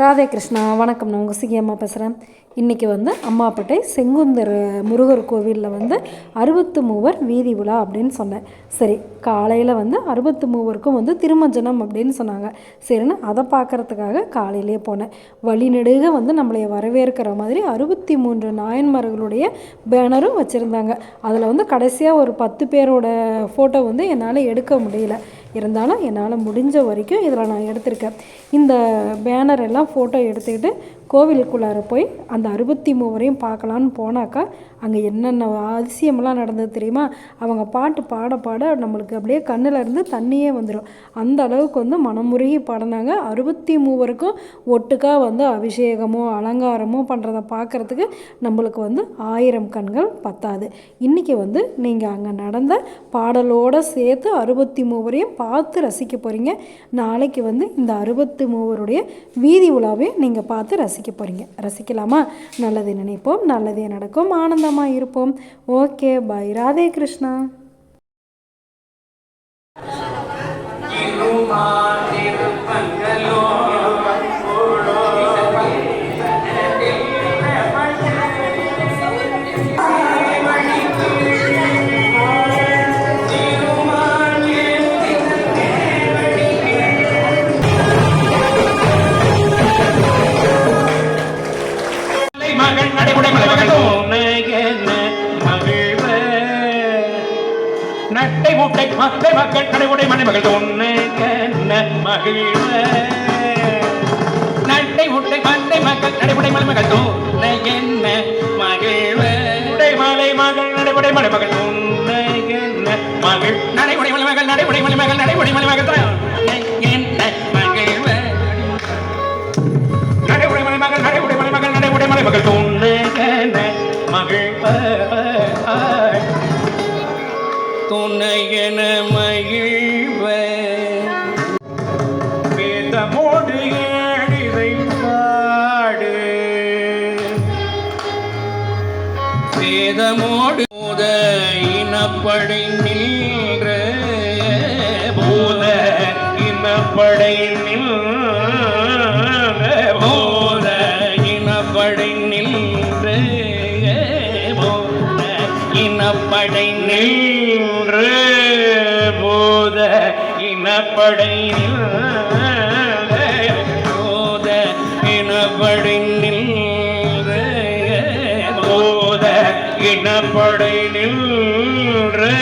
ராதே கிருஷ்ணா வணக்கம். நான் உங்கள் சிகி அம்மா பேசுகிறேன் இன்றைக்கி வந்து அம்மாப்பேட்டை செங்குந்தர் முருகர் கோவிலில் வந்து அறுபத்து மூவர் வீதி உலா அப்படின்னு சொன்னேன். சரி காலையில் வந்து அறுபத்து மூவருக்கும் வந்து திருமஞ்சனம் அப்படின்னு சொன்னாங்க. சரின்னு அதை பார்க்குறதுக்காக காலையிலேயே போனேன். வழிநெடுக வந்து நம்மளைய வரவேற்கிற மாதிரி அறுபத்தி மூன்று நாயன்மார்களுடைய பேனரும் வச்சுருந்தாங்க. அதில் வந்து கடைசியாக ஒரு பத்து பேரோட ஃபோட்டோ வந்து என்னால் எடுக்க முடியல. இருந்தாலும் என்னால் முடிஞ்ச வரைக்கும் இதில் நான் எடுத்திருக்கேன். இந்த பேனர் எல்லாம் ஃபோட்டோ எடுத்துக்கிட்டு கோவிலுக்குள்ளார போய் அந்த அறுபத்தி மூவரையும் பார்க்கலான்னு போனாக்கா அங்கே என்னென்ன அதிசயமெல்லாம் நடந்தது தெரியுமா? அவங்க பாட்டு பாட பாட நம்மளுக்கு அப்படியே கண்ணில் இருந்து தண்ணியே வந்துடும் அந்த அளவுக்கு வந்து மனமுருகி பாடினாங்க. அறுபத்தி மூவருக்கும் ஒட்டுக்கா வந்து அபிஷேகமோ அலங்காரமோ பண்ணுறத பார்க்குறதுக்கு நம்மளுக்கு வந்து ஆயிரம் கண்கள் பத்தாது. இன்றைக்கி வந்து நீங்கள் அங்கே நடந்த பாடலோடு சேர்த்து அறுபத்தி மூவரையும் பார்த்து ரசிக்க போகிறீங்க நாளைக்கு வந்து இந்த அறுபத்தி மூவருடைய வீதி உலாவையும் நீங்கள் பார்த்து ரசிக்க போகிறீங்க ரசிக்கலாமா? நல்லது நினைப்போம். நல்லதே நடக்கும். ஆனந்தமாக இருப்போம். ஓகே. பை. ராதே கிருஷ்ணா. நட்டை மூட்டை மக்கள் மக்கள் நடைமுறை மணிமகள் ஒன்று மகிழ்வ. நட்டை முட்டை மட்டை மக்கள் நடைபுடை நடைமுறை மணிமகள் என்ன மகிழ்வ. மலை மகள் நடைபுடை நடைமுறை மணிமகள் என்ன மகிழ் நடைபுடை மணிமகள் நடைமுறை மணிமகள் நடைமுறை மணிமகள் தான் துணையன மகிழ்வ வேதமோடு ஏழிதை பாடு? வேதமோடு இனப்படை நின்ற இனப்படை நின்று போத இனப்படை போத இனப்படை நின்று போத இனப்படை நின்று